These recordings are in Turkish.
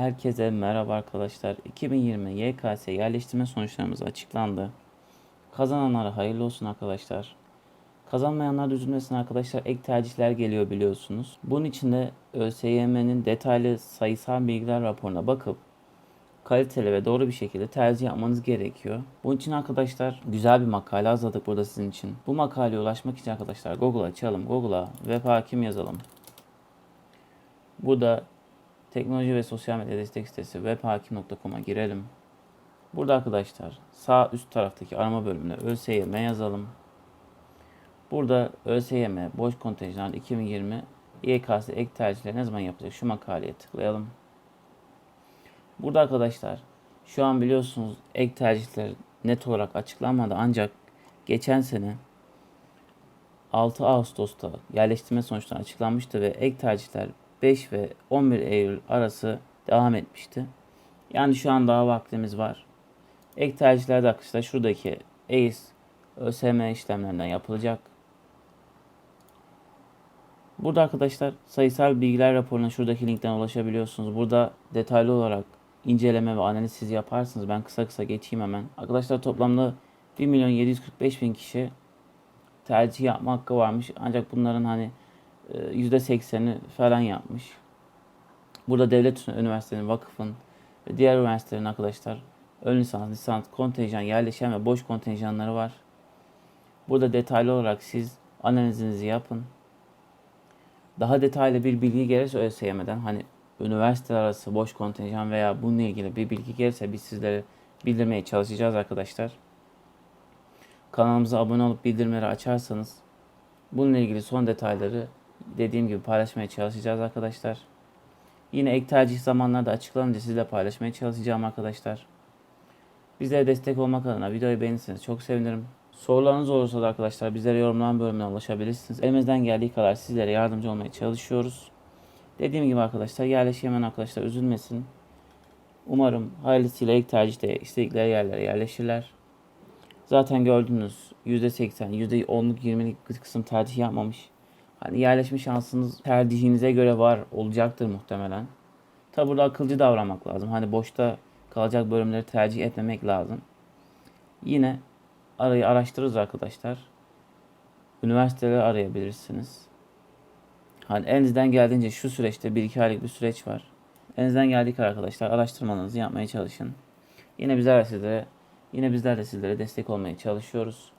Herkese merhaba arkadaşlar. 2020 YKS yerleştirme sonuçlarımız açıklandı. Kazananlara hayırlı olsun arkadaşlar. Kazanmayanlar da üzülmesin arkadaşlar. Ek tercihler geliyor biliyorsunuz. Bunun için de ÖSYM'nin detaylı sayısal bilgiler raporuna bakıp kaliteli ve doğru bir şekilde tercih yapmanız gerekiyor. Bunun için arkadaşlar güzel bir makale hazırladık burada sizin için. Bu makaleye ulaşmak için arkadaşlar Google açalım. Google'a web hakim yazalım. Burada teknoloji ve sosyal medya destek sitesi webhakim.com'a girelim. Burada arkadaşlar sağ üst taraftaki arama bölümüne ÖSYM yazalım. Burada ÖSYM boş kontenjan 2020 YKS ek tercihleri ne zaman yapacak şu makaleye tıklayalım. Burada arkadaşlar şu an biliyorsunuz ek tercihler net olarak açıklanmadı ancak geçen sene 6 Ağustos'ta yerleştirme sonuçları açıklanmıştı ve ek tercihler 5 ve 11 Eylül arası devam etmişti. Yani şu an daha vaktimiz var. Ek tercihlerde arkadaşlar şuradaki EIS ÖSYM işlemlerinden yapılacak. Burada arkadaşlar sayısal bilgiler raporuna şuradaki linkten ulaşabiliyorsunuz. Burada detaylı olarak inceleme ve analiz siz yaparsınız. Ben kısa kısa geçeyim hemen. Arkadaşlar toplamda 1 milyon 745 bin kişi tercih yapma hakkı varmış. Ancak bunların hani %80'i falan yapmış. Burada devlet üniversitenin, vakıfın ve diğer üniversitelerin arkadaşlar ön lisans, lisans, kontenjan, yerleşen ve boş kontenjanları var. Burada detaylı olarak siz analizinizi yapın. Daha detaylı bir bilgi gelirse ÖSYM'den hani üniversite arası boş kontenjan veya bununla ilgili bir bilgi gelirse biz sizlere bildirmeye çalışacağız arkadaşlar. Kanalımıza abone olup bildirimleri açarsanız bununla ilgili son detayları dediğim gibi paylaşmaya çalışacağız arkadaşlar. Yine ek tercih zamanlarda açıklanınca sizle paylaşmaya çalışacağım arkadaşlar. Bizlere destek olmak adına videoyu beğenirseniz çok sevinirim. Sorularınız olursa da arkadaşlar bizlere yorumlama bölümüne ulaşabilirsiniz. Elimizden geldiği kadar sizlere yardımcı olmaya çalışıyoruz. Dediğim gibi arkadaşlar yerleşemeyen arkadaşlar üzülmesin. Umarım hayırlısıyla ilk tercihte istedikleri yerlere yerleşirler. Zaten gördünüz %80, %10'luk 20'lik kısım tercih yapmamış. Hani yerleşme şansınız tercihinize göre var olacaktır muhtemelen. Tabi burada akılcı davranmak lazım. Hani boşta kalacak bölümleri tercih etmemek lazım. Yine arayı araştırırız arkadaşlar. Üniversiteleri arayabilirsiniz. Hani elinizden geldiğince şu süreçte 1-2 aylık bir süreç var. Elinizden geldiği kadar arkadaşlar araştırmalarınızı yapmaya çalışın. Yine bizler de sizlere yine bizler de sizlere destek olmaya çalışıyoruz.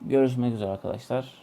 Görüşmek üzere arkadaşlar.